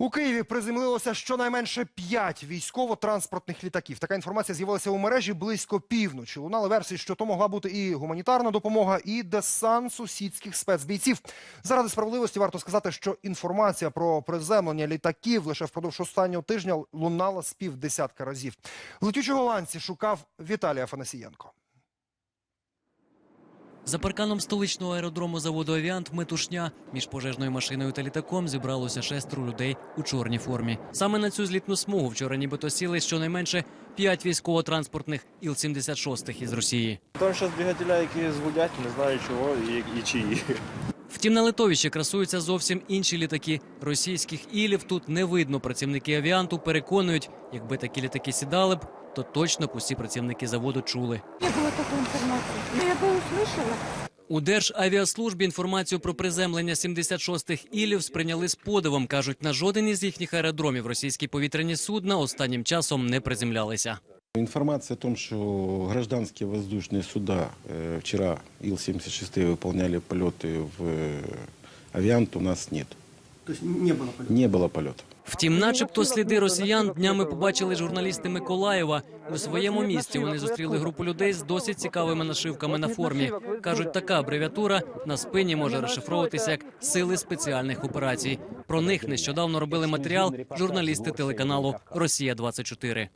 У Києві приземлилося щонайменше п'ять військово-транспортних літаків. Така інформація з'явилася у мережі близько півночі. Лунали версії, що то могла бути і гуманітарна допомога, і десант сусідських спецбійців. Заради справедливості варто сказати, що інформація про приземлення літаків лише впродовж останнього тижня лунала з півдесятка разів. Летючого ланці шукав Віталій Афанасієнко. За парканом столичного аеродрому заводу Авіант метушня між пожежною машиною та літаком зібралося шестеро людей у чорній формі. Саме на цю злітну смугу вчора нібито сіли щонайменше п'ять військово-транспортних Іл-76 із Росії. Там зараз двигателя, які зводять, не знаю чого і, і чиї. Втім, на литовищі красуються зовсім інші літаки. Російських ілів тут не видно. Працівники авіанту переконують, якби такі літаки сідали б, то точно б усі працівники заводу чули. Не было такой информации. Но я бы услышала. У Державіаслужбі інформацію про приземлення 76-х ілів сприйняли з подивом. кажуть, на жоден із їхніх аеродромів російські повітряні судна останнім часом не приземлялися. Информация о том, что гражданские воздушные суда э, вчера Ил-76 выполняли полеты в э, авиант, у нас нет. То есть не було Не было полетов. Втім, начебто сліди росіян днями побачили журналісти Миколаєва. У своєму місті вони зустріли групу людей з досить цікавими нашивками на формі. кажуть, така абревіатура на спині може розшифровуватися як сили спеціальних операцій. Про них нещодавно робили матеріал журналісти телеканалу Росія 24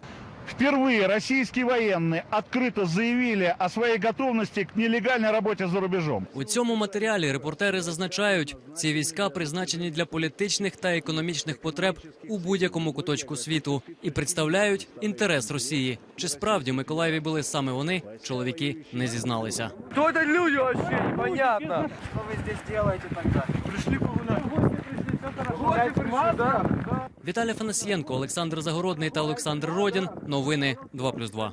Впервые российские военные открыто заявили о своей готовности к нелегальной работе за рубежом. У цьому матеріалі репортери зазначають, ці війська призначені для політичних та економічних потреб у будь-якому куточку світу і представляють інтерес Росії. Чи справді в Миколаєві були саме вони? Чоловіки не зізналися. Кто это люди вообще? Непонятно. Что вы здесь делаете тогда? Пришли погулять. Гости пришли, да? Віталій Фанасієнко, Олександр Загородний та Олександр Родін. Новини 2+,2.